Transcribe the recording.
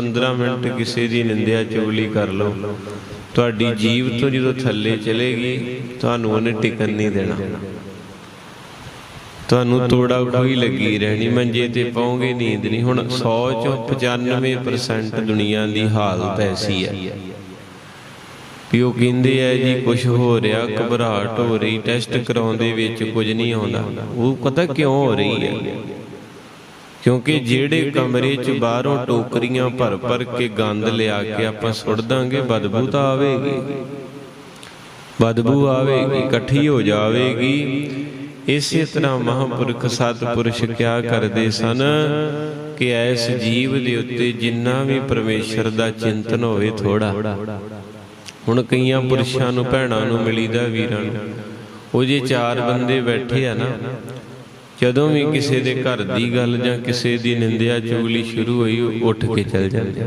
15 minute ਕਿਸੇ ਦੀ ਨਿੰਦਿਆ ਚੁਗਲੀ ਕਰ ਲਓ। ਤੁਹਾਡੀ ਜੀਵ ਤੋਂ ਜਦੋਂ ਥੱਲੇ ਚਲੇਗੀ, ਤੁਹਾਨੂੰ ਉਹਨੇ ਟਿਕਣ ਨਹੀਂ ਦੇਣਾ। ਤੁਹਾਨੂੰ ਤੋੜਾ ਕੋਈ ਲੱਗੀ ਰਹਿਣੀ, ਮੰਜੇ ਤੇ ਪਾਉਂਗੇ ਨੀਂਦ ਨਹੀਂ। ਹੁਣ 100 ਚੋਂ 95% ਦੁਨੀਆ ਦੀ ਹਾਲਤ ਐਸੀ ਹੈ। ਵੀ ਉਹ ਕਹਿੰਦੇ ਆ ਜੀ ਕੁਝ ਹੋ ਰਿਹਾ, ਘਬਰਾਹਟ ਹੋ ਰਹੀ, ਟੈਸਟ ਕਰਾਉਂਦੇ ਵਿੱਚ ਕੁਝ ਨਹੀਂ ਆਉਂਦਾ। ਉਹ ਪਤਾ ਕਿਉਂ ਹੋ ਰਹੀ ਹੈ? ਕਿਉਂਕਿ ਜਿਹੜੇ ਕਮਰੇ 'ਚ ਬਾਹਰੋਂ ਟੋਕਰੀਆਂ ਭਰ ਭਰ ਕੇ ਗੰਦ ਲਿਆ ਕੇ ਆਪਾਂ ਸੁੱਟ ਦਾਂਗੇ ਬਦਬੂ ਤਾਂ ਆਵੇਗੀ। ਬਦਬੂ ਆਵੇਗੀ ਇਕੱਠੀ ਹੋ ਜਾਵੇਗੀ। ਇਸੇ ਤਰ੍ਹਾਂ ਮਹਾਂਪੁਰਖ ਸਤਿਪੁਰਸ਼ ਕਿਆ ਕਰਦੇ ਸਨ ਕਿ ਐਸ ਜੀਵ ਦੇ ਉੱਤੇ ਜਿੰਨਾ ਵੀ ਪਰਮੇਸ਼ਰ ਦਾ ਚਿੰਤਨ ਹੋਵੇ ਥੋੜਾ ਹੁਣ ਕਈਆਂ ਪੁਰਸ਼ਾਂ ਨੂੰ ਭੈਣਾਂ ਨੂੰ ਮਿਲੀਦਾ ਵੀਰਾਂ ਨੂੰ। ਉਹ ਜੇ ਚਾਰ ਬੰਦੇ ਬੈਠੇ ਆ ਨਾ ਜਦੋਂ ਵੀ ਕਿਸੇ ਦੇ ਘਰ ਦੀ ਗੱਲ ਜਾਂ ਕਿਸੇ ਦੀ ਨਿੰਦਿਆ ਚੁਗਲੀ ਸ਼ੁਰੂ ਹੋਈ ਉਹ ਉੱਠ ਕੇ ਚਲ ਜਾਂਦੇ।